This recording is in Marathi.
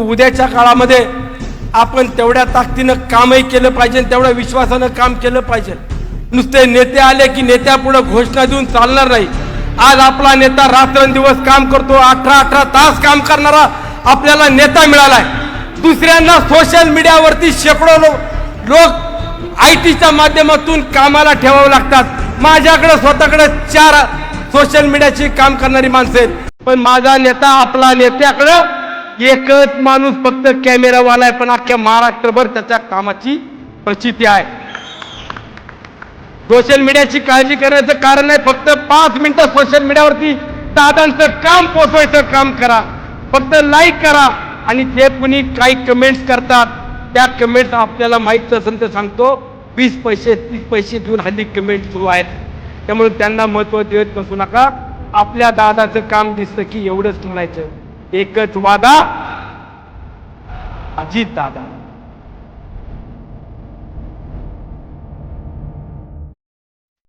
उद्याच्या काळामध्ये आपण तेवढ्या ताकदीनं कामही केलं पाहिजे तेवढ्या विश्वासानं काम केलं पाहिजे. नुसते नेते आले की नेत्यापुढे घोषणा देऊन चालणार नाही. आज आपला नेता रात्रंदिवस काम करतो अठरा अठरा तास काम करणारा आपल्याला नेता मिळालाय. दुसऱ्यांना सोशल मीडियावरती शेकडो लो- लोक आय टीच्या माध्यमातून कामाला ठेवावं लागतात. माझ्याकडे स्वतःकडे चार सोशल मीडियाची काम करणारी माणसं आहेत. पण माझा नेता आपला नेत्याकडं एकच माणूस फक्त कॅमेरावाला आहे पण अख्ख्या महाराष्ट्रभर त्याच्या कामाची प्रचिती आहे. सोशल मीडियाची काळजी करण्याचं कारण आहे फक्त पाच मिनिटं सोशल मीडियावरती दादांचं काम पोचवायचं काम करा. फक्त लाईक करा आणि जे कुणी काही कमेंट्स करतात त्या कमेंट्स आपल्याला माहीत असेल तर सांगतो. वीस पैसे तीस पैसे देऊन हल्ली कमेंट सुरू आहेत. त्यामुळे त्यांना महत्त्व देत नसू नका. आपल्या दादाचं काम दिसतं की एवढंच म्हणायचं. एकच वादा अजित दादा